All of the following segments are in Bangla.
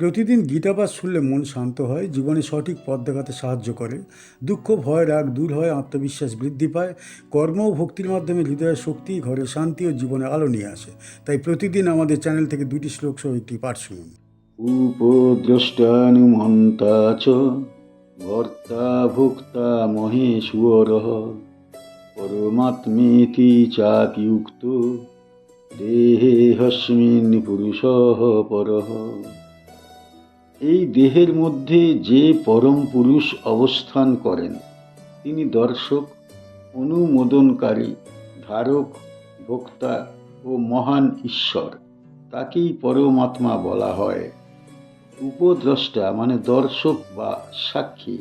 প্রতিদিন গীতাপাঠ শুনলে মন শান্ত হয়, জীবনে সঠিক পথ দেখাতে সাহায্য করে। দুঃখ, ভয়, রাগ দূর হয়, আত্মবিশ্বাস বৃদ্ধি পায়। কর্ম ও ভক্তির মাধ্যমে হৃদয়ের শক্তি, ঘরে শান্তি ও জীবনে আলো নিয়ে আসে। তাই প্রতিদিন আমাদের চ্যানেল থেকে দুটি শ্লোক সহ একটি পাঠ শুনুন। উপদ্রষ্টানুমন্তা চ ভোক্তা মহেশ্বরः পরমাত্মেতি চাপিউক্ত দেহেহস্মিন পুরুষः পরः এই দেহের মধ্যে যে পরম পুরুষ অবস্থান করেন, তিনি দর্শক, অনুমোদনকারী, ধারক ভোক্তা ও মহান ঈশ্বর, তাকেই পরমাত্মা বলা হয়। উপদ্রষ্টা মানে দর্শক বা সাক্ষী,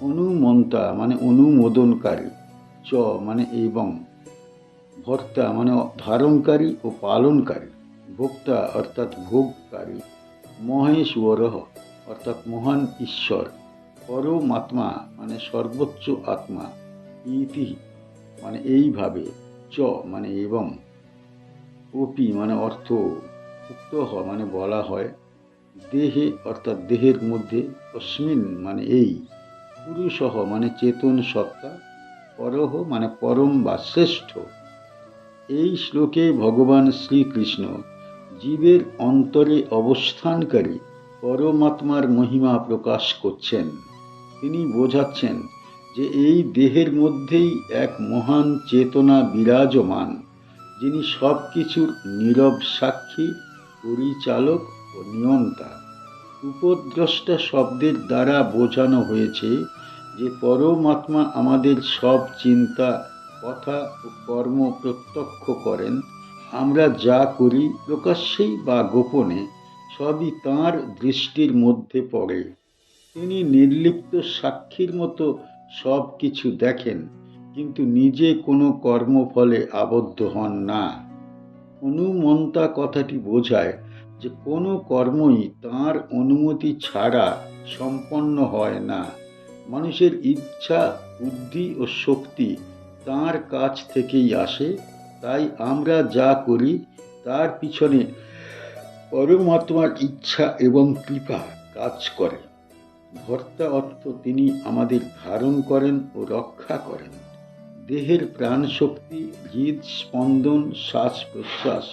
অনুমন্তা মানে অনুমোদনকারী, চ মানে এবং, ভর্তা মানে ধারণকারী ও পালনকারী ভোক্তা অর্থাৎ ভোগকারী। মহেশ্বর অর্থাৎ মহান ঈশ্বর। পরমাত্মা মানে সর্বোচ্চ আত্মা, ইতি মানে এইভাবে, চ মানে এবং ওপি মানে অর্থ, উক্ত হ মানে বলা হয়। দেহে অর্থাৎ দেহের মধ্যে অস্মিন মানে এই। পুরুষহ মানে চেতন সত্তা পরহ মানে পরম বা শ্রেষ্ঠ। এই শ্লোকে ভগবান শ্রীকৃষ্ণ জীবের অন্তরে অবস্থানকারী পরমাত্মার মহিমা প্রকাশ করছেন। তিনি বোঝাচ্ছেন যে এই দেহের মধ্যেই এক মহান চেতনা বিরাজমান, যিনি সব কিছুর নীরব সাক্ষী, পরিচালক ও নিয়ন্তা। উপদ্রষ্টা শব্দের দ্বারা বোঝানো হয়েছে যে পরমাত্মা আমাদের সব চিন্তা, কথা ও কর্ম প্রত্যক্ষ করেন আমরা যা করি প্রকাশ্যেই বা গোপনে সবই তাঁর দৃষ্টির মধ্যে পড়ে। তিনি নির্লিপ্ত সাক্ষীর মতো সব কিছু দেখেন, কিন্তু নিজে কোনো কর্মফলে আবদ্ধ হন না। অনুমন্তা কথাটি বোঝায় যে কোনো কর্মই তার অনুমতি ছাড়া সম্পন্ন হয় না। মানুষের ইচ্ছা, বুদ্ধি ও শক্তি তার কাছ থেকেই আসে তাই আমরা যা করি, তার পিছনে পরমাত্মার ইচ্ছা এবং কৃপা কাজ করে। ভর্তা অর্থ তিনি আমাদের ধারণ করেন ও রক্ষা করেন। দেহের প্রাণ শক্তি হৃদ স্পন্দন, শ্বাস প্রশ্বাস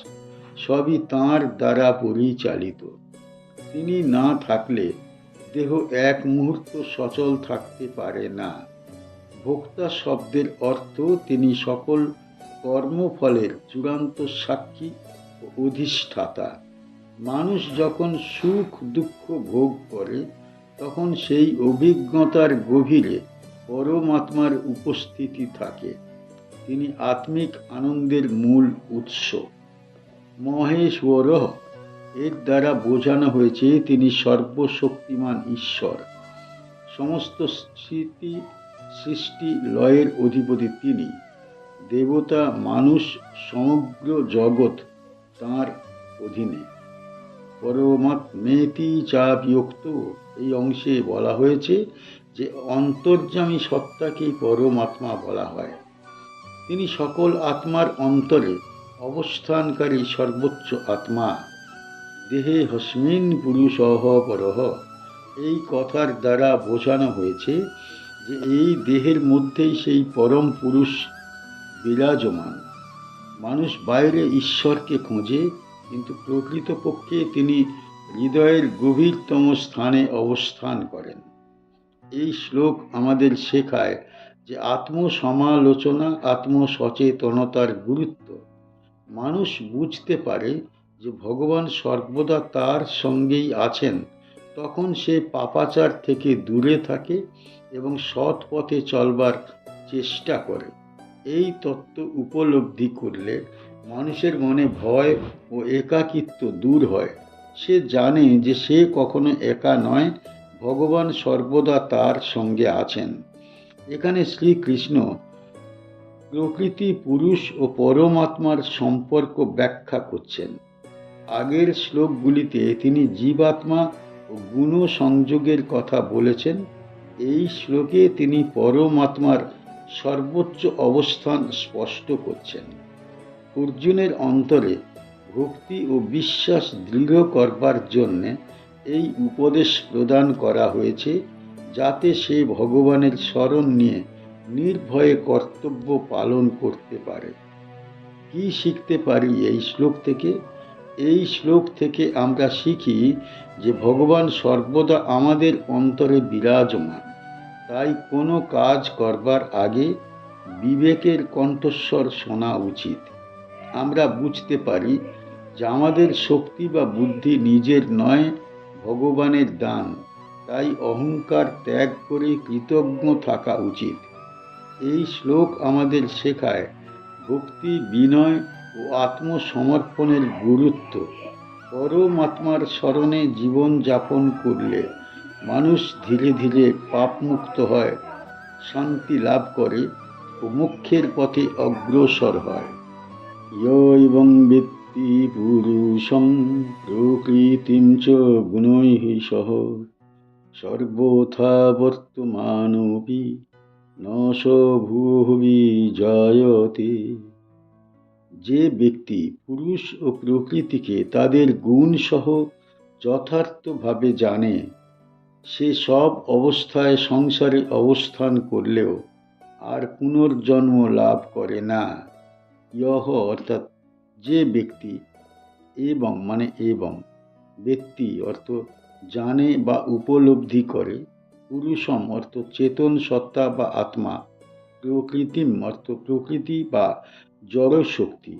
সবই তাঁর দ্বারা পরিচালিত। তিনি না থাকলে দেহ এক মুহূর্ত সচল থাকতে পারে না। ভোক্তা শব্দের অর্থ তিনি সকল কর্মফলের চূড়ান্ত সাক্ষী ও অধিষ্ঠাতা। মানুষ যখন সুখ, দুঃখ ভোগ করে, তখন সেই অভিজ্ঞতার গভীরে পরমাত্মার উপস্থিতি থাকে। তিনি আত্মিক আনন্দের মূল উৎস। মহেশ্বর, এর দ্বারা বোঝানো হয়েছে তিনি সর্বশক্তিমান ঈশ্বর। সমস্ত স্মৃতি সৃষ্টি লয়ের অধিপতি তিনি। দেবতা মানুষ সমগ্র জগৎ তাঁর অধীনে। পরমাত মেতি চাপযুক্ত। এই অংশে বলা হয়েছে যে, অন্তর্যামী সত্তাকেই পরমাত্মা বলা হয়। তিনি সকল আত্মার অন্তরে অবস্থানকারী সর্বোচ্চ আত্মা। দেহে হস্মিন পুরুষহ পরহ এই কথার দ্বারা বোঝানো হয়েছে যে, এই দেহের মধ্যেই সেই পরম পুরুষ বিরাজমান। মানুষ বাইরে ঈশ্বরকে খোঁজে, কিন্তু প্রকৃতপক্ষে তিনি হৃদয়ের গভীরতম স্থানে অবস্থান করেন। এই শ্লোক আমাদের শেখায় যে আত্মসমালোচনা, আত্মসচেতনতার গুরুত্ব। মানুষ বুঝতে পারে যে ভগবান সর্বদা তার সঙ্গেই আছেন, তখন সে পাপাচার থেকে দূরে থাকে এবং সৎ পথে চলবার চেষ্টা করে। এই তত্ত্ব উপলব্ধি করলে মানুষের মনে ভয় ও একাকিত্ব দূর হয়। সে জানে যে সে কখনো একা নয়, ভগবান সর্বদা তার সঙ্গে আছেন। এখানে শ্রীকৃষ্ণ প্রকৃতি, পুরুষ ও পরমাত্মার সম্পর্ক ব্যাখ্যা করছেন। আগের শ্লোকগুলিতে তিনি জীবাত্মা ও গুণ সংযোগের কথা বলেছেন। এই শ্লোকে তিনি পরমাত্মার সর্বোচ্চ অবস্থান স্পষ্ট করছেন। অর্জুনের অন্তরে ভক্তি ও বিশ্বাস দৃঢ় করবার জন্যে এই উপদেশ প্রদান করা হয়েছে, যাতে সে ভগবানের স্মরণ নিয়ে নির্ভয়ে কর্তব্য পালন করতে পারে। কি শিখতে পারি এই শ্লোক থেকে? এই শ্লোক থেকে আমরা শিখি যে ভগবান সর্বদা আমাদের অন্তরে বিরাজমান। তাই কোনো কাজ করবার আগে বিবেকের কণ্ঠস্বর শোনা উচিত। আমরা বুঝতে পারি যে আমাদের শক্তি বা বুদ্ধি নিজের নয়, ভগবানের দান। তাই অহংকার ত্যাগ করে কৃতজ্ঞ থাকা উচিত। এই শ্লোক আমাদের শেখায় ভক্তি, বিনয় ও আত্মসমর্পণের গুরুত্ব। পরমাত্মার স্মরণে জীবন যাপন করলে মানুষ ধীরে ধীরে পাপমুক্ত হয়, শান্তি লাভ করে ও মুখ্যের পথে অগ্রসর হয়। এবং ব্যক্তি পুরুষম প্রকৃতিম চ গুণৈঃ সহ। সর্বথা বর্তমানোপি ন জয়তে যে ব্যক্তি পুরুষ ও প্রকৃতিকে তাদের গুণসহ যথার্থভাবে জানে সে সব অবস্থায় সংসারে অবস্থান করলেও আর পুনর্জন্ম লাভ করে না। ইহ অর্থাৎ যে ব্যক্তি এবং মানে এবং ব্যক্তি অর্থ জানে বা উপলব্ধি করে, পুরুষম অর্থ চেতন, সত্তা বা আত্মা, প্রকৃতিম অর্থ প্রকৃতি বা জড়শক্তি,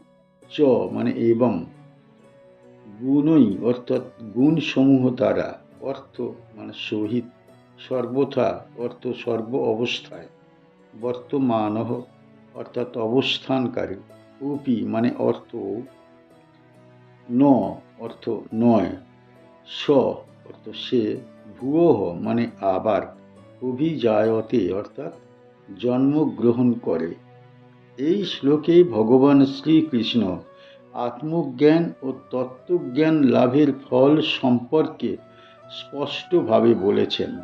চ মানে এবং, গুণই অর্থাৎ গুণসমূহ দ্বারা অর্থ মানে সহিত, সর্বথা অর্থ সর্ব অবস্থায়, বর্তমান অর্থাৎ অবস্থানকারী, উপি মানে অর্থ, ন অর্থ নয়, স অর্থ সে ভুয়হ মানে আবার, অভিজায়তে অর্থাৎ জন্মগ্রহণ করে। এই শ্লোকে ভগবান শ্রীকৃষ্ণ আত্মজ্ঞান ও তত্ত্বজ্ঞান লাভের ফল সম্পর্কে স্পষ্টভাবে বলেছেন।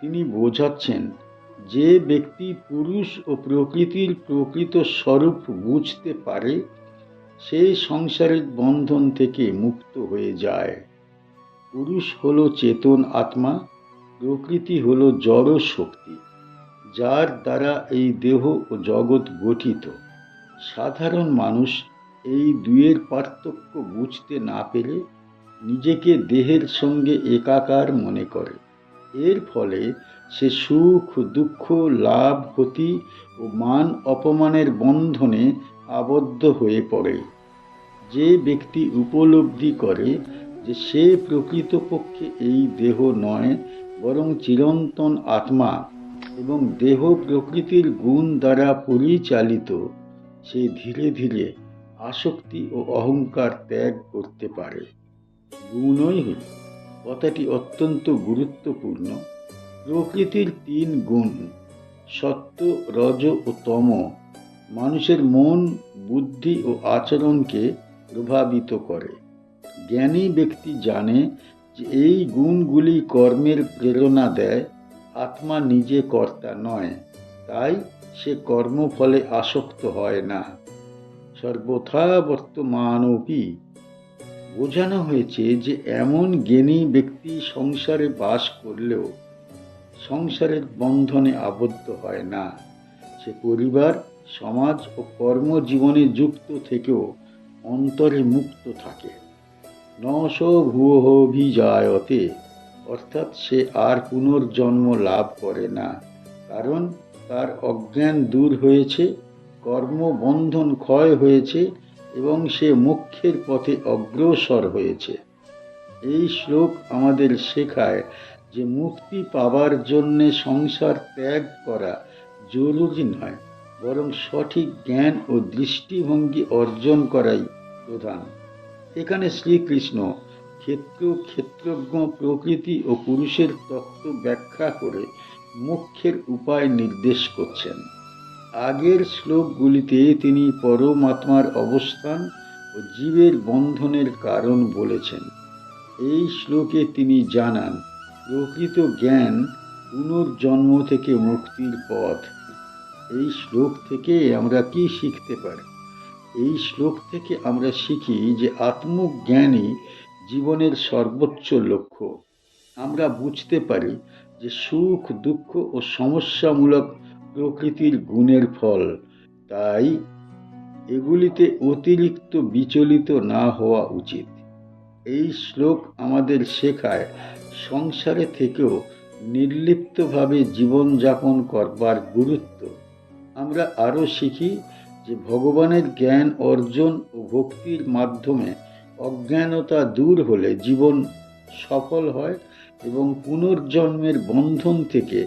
তিনি বোঝাচ্ছেন যে ব্যক্তি পুরুষ ও প্রকৃতির প্রকৃত স্বরূপ বুঝতে পারে সে সংসারের বন্ধন থেকে মুক্ত হয়ে যায়। পুরুষ হল চেতন আত্মা, প্রকৃতি হল জড় শক্তি, যার দ্বারা এই দেহ ও জগৎ গঠিত। সাধারণ মানুষ এই দুয়ের পার্থক্য বুঝতে না পেরে নিজেকে দেহের সঙ্গে একাকার মনে করে। এর ফলে সে সুখ, দুঃখ, লাভ, ক্ষতি ও মান অপমানের বন্ধনে আবদ্ধ হয়ে পড়ে। যে ব্যক্তি উপলব্ধি করে যে সে প্রকৃতপক্ষে এই দেহ নয়, বরং চিরন্তন আত্মা এবং দেহ প্রকৃতির গুণ দ্বারা পরিচালিত, সে ধীরে ধীরে আসক্তি ও অহংকার ত্যাগ করতে পারে। গুণই হল। কথাটি অত্যন্ত গুরুত্বপূর্ণ। প্রকৃতির তিন গুণ, সত্য, রজ ও তম। মানুষের মন, বুদ্ধি ও আচরণকে প্রভাবিত করে। জ্ঞানী ব্যক্তি জানে যে এই গুণগুলি কর্মের প্রেরণা দেয়, আত্মা নিজে কর্তা নয়, তাই সে কর্মফলে আসক্ত হয় না। সর্বথা বর্তমানপি বোঝানো হয়েছে যে এমন জ্ঞানী ব্যক্তি সংসারে বাস করলেও সংসারের বন্ধনে আবদ্ধ হয় না। সে পরিবার, সমাজ ও কর্মজীবনে যুক্ত থেকেও অন্তরে মুক্ত থাকে। নশ ভূভিজায়তে অর্থাৎ সে আর পুনর্জন্ম লাভ করে না, কারণ তার অজ্ঞান দূর হয়েছে, কর্মবন্ধন ক্ষয় হয়েছে এবং সে মুখ্যের পথে অগ্রসর হয়েছে। এই শ্লোক আমাদের শেখায় যে মুক্তি পাবার জন্যে সংসার ত্যাগ করা জরুরি নয়, বরং সঠিক জ্ঞান ও দৃষ্টিভঙ্গি অর্জন করাই প্রধান। এখানে শ্রীকৃষ্ণ ক্ষেত্র, ক্ষেত্রজ্ঞ, প্রকৃতি ও পুরুষের তত্ত্ব ব্যাখ্যা করে মুখ্যের উপায় নির্দেশ করছেন। আগের শ্লোকগুলিতে তিনি পরমাত্মার অবস্থান ও জীবের বন্ধনের কারণ বলেছেন। এই শ্লোকে তিনি জানান, প্রকৃত জ্ঞান পুনর্জন্ম থেকে মুক্তির পথ। এই শ্লোক থেকে আমরা কি শিখতে পারি? এই শ্লোক থেকে আমরা শিখি যে আত্মজ্ঞানই জীবনের সর্বোচ্চ লক্ষ্য। আমরা বুঝতে পারি যে সুখ, দুঃখ ও সমস্যামূলক প্রকৃতির গুণের ফল। তাই এগুলিতে অতিরিক্ত বিচলিত না হওয়া উচিত। এই শ্লোক আমাদের শেখায়, সংসারে থেকেও নির্লিপ্তভাবে জীবনযাপন করবার গুরুত্ব। আমরা আরও শিখি যে ভগবানের জ্ঞান অর্জন ও ভক্তির মাধ্যমে অজ্ঞানতা দূর হলে জীবন সফল হয় এবং পুনর্জন্মের বন্ধন থেকে